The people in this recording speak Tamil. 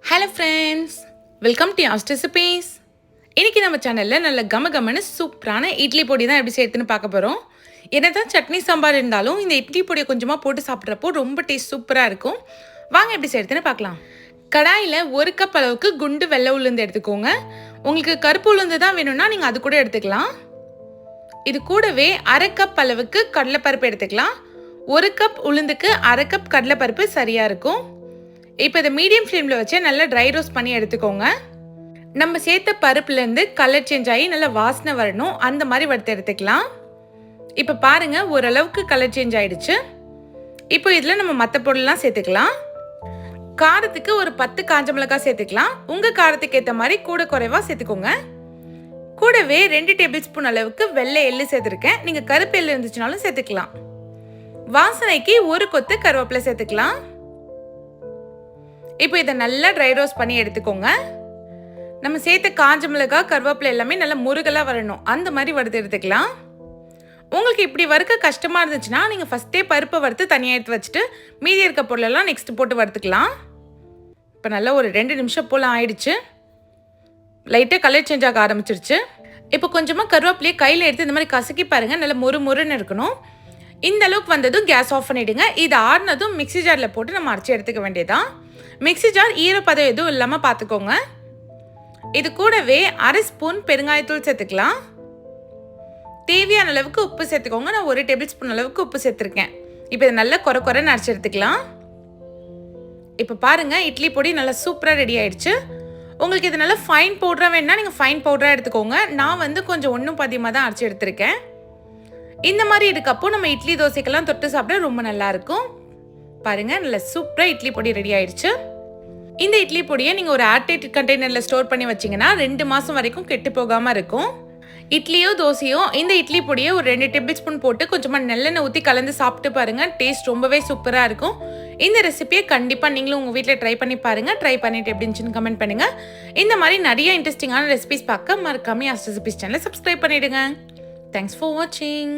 ஹலோ ஃப்ரெண்ட்ஸ் வெல்கம் டு ஆஸ்ட் ரெசிபீஸ் இன்றைக்கி நம்ம சேனலில் நல்ல கம கமனு சூப்பரான இட்லி பொடி தான் எப்படி சேர்த்துன்னு பார்க்க போகிறோம் என்ன தான் சட்னி சாம்பார் இருந்தாலும் இந்த இட்லி பொடியை கொஞ்சமாக போட்டு சாப்பிட்றப்போ ரொம்ப டேஸ்ட் சூப்பராக இருக்கும். வாங்க எப்படி செய்யறதுன்னு பார்க்கலாம். கடாயில் ஒரு கப் அளவுக்கு குண்டு வெள்ளை உளுந்து எடுத்துக்கோங்க. உங்களுக்கு கருப்பு உளுந்து தான் வேணும்னா நீங்கள் அது கூட எடுத்துக்கலாம். இது கூடவே அரை கப் அளவுக்கு கடலைப்பருப்பு எடுத்துக்கலாம். ஒரு கப் உளுந்துக்கு அரை கப் கடலைப்பருப்பு சரியாக இருக்கும். இப்போ இதை மீடியம் ஃப்ளேமில் வச்சு நல்லா ட்ரை ரோஸ்ட் பண்ணி எடுத்துக்கோங்க. நம்ம சேர்த்த பருப்புலேருந்து கலர் சேஞ்ச் ஆகி நல்லா வாசனை வரணும். அந்த மாதிரி வறுத்து எடுத்துக்கலாம். இப்போ பாருங்கள் ஓரளவுக்கு கலர் சேஞ்ச் ஆகிடுச்சு இப்போ இதில் நம்ம மற்ற பொருள்லாம் சேர்த்துக்கலாம். காரத்துக்கு ஒரு பத்து காஞ்ச மிளகாய் சேர்த்துக்கலாம். உங்கள் காரத்துக்கு ஏற்ற மாதிரி கூட குறைவாக சேர்த்துக்கோங்க. கூடவே ரெண்டு டேபிள் ஸ்பூன் அளவுக்கு வெள்ளை எள்ளு சேர்த்துருக்கேன். நீங்கள் கருப்பு எள்ளு இருந்துச்சுனாலும் சேர்த்துக்கலாம். வாசனைக்கு ஒரு கொத்து கருவேப்பிலை சேர்த்துக்கலாம். இப்போ இதை நல்லா ட்ரை ரோஸ்ட் பண்ணி எடுத்துக்கோங்க. நம்ம சேர்த்த காஞ்ச மிளகாய் கருவேப்பிலை எல்லாமே நல்லா முருகலாக வரணும். அந்த மாதிரி வறுத்து எடுத்துக்கலாம். உங்களுக்கு இப்படி வறுக்க கஷ்டமாக இருந்துச்சுன்னா நீங்கள் ஃபஸ்ட்டே பருப்பை வறுத்து தனியாக எடுத்து வச்சுட்டு மீதி இருக்க பொருளெல்லாம் நெக்ஸ்ட் போட்டு வறுத்துக்கலாம். இப்போ நல்லா ஒரு ரெண்டு நிமிஷம் போல் ஆயிடுச்சு. லைட்டாக கலர் சேஞ்ச் ஆக ஆரம்பிச்சிருச்சு. இப்போ கொஞ்சமாக கருவேப்பிலையை கையில் எடுத்து இந்த மாதிரி கசக்கி பாருங்கள் நல்லா முறு முறுன்னு இருக்கணும். இந்த அளவுக்கு வந்ததும் கேஸ் ஆஃப் பண்ணிவிடுங்க இது ஆறுனதும் மிக்ஸி ஜாரில் போட்டு நம்ம அரைச்சி எடுத்துக்க வேண்டியதான் மிக்ஸி ஜார் ஈரப்பதம் எதுவும் இல்லாமல் பார்த்துக்கோங்க இது கூடவே அரை ஸ்பூன் பெருங்காயத்தூள் சேர்த்துக்கலாம். தேவையான அளவுக்கு உப்பு சேர்த்துக்கோங்க. நான் ஒரு டேபிள் ஸ்பூன் அளவுக்கு உப்பு சேர்த்துருக்கேன். இப்போ இதை நல்லா குறை குறைன்னு அரைச்சி எடுத்துக்கலாம். இப்போ பாருங்கள் இட்லி பொடி நல்லா சூப்பராக ரெடி ஆயிடுச்சு. உங்களுக்கு இது நல்லா ஃபைன் பவுடராக வேணும்னா நீங்கள் ஃபைன் பவுடராக எடுத்துக்கோங்க. நான் வந்து கொஞ்சம் ஒன்றும் பதியமாக தான் அரைச்சி எடுத்திருக்கேன். இந்த மாதிரி இருக்கப்போ நம்ம இட்லி தோசைக்கெல்லாம் தொட்டு சாப்பிட ரொம்ப நல்லாயிருக்கும் பாருங்கள் நல்ல சூப்பராக இட்லி பொடி ரெடி ஆயிடுச்சு. இந்த இட்லி பொடியை நீங்கள் ஒரு ஏர்டைட் கண்டெய்னரில் ஸ்டோர் பண்ணி வச்சிங்கன்னா ரெண்டு மாதம் வரைக்கும் கெட்டு போகாமல் இருக்கும். இட்லியோ தோசையோ இந்த இட்லி பொடியை ஒரு ரெண்டு டேபிள் ஸ்பூன் போட்டு கொஞ்சமாக நல்லெண்ணெய் ஊற்றி கலந்து சாப்பிட்டு பாருங்கள் டேஸ்ட் ரொம்பவே சூப்பராக இருக்கும். இந்த ரெசிபியை கண்டிப்பாக நீங்களும் உங்கள் வீட்டில் ட்ரை பண்ணி பாருங்கள் ட்ரை பண்ணிட்டு எப்படின்னு கமெண்ட் பண்ணுங்கள் இந்த மாதிரி நிறைய இன்ட்ரெஸ்டிங்கான ரெசிபிஸ் பார்க்க மறக்காமல் யாஸ் ரெசிபிஸ் சேனலை சப்ஸ்கிரைப் பண்ணிவிடுங்க தேங்க்ஸ் ஃபார் வாட்சிங்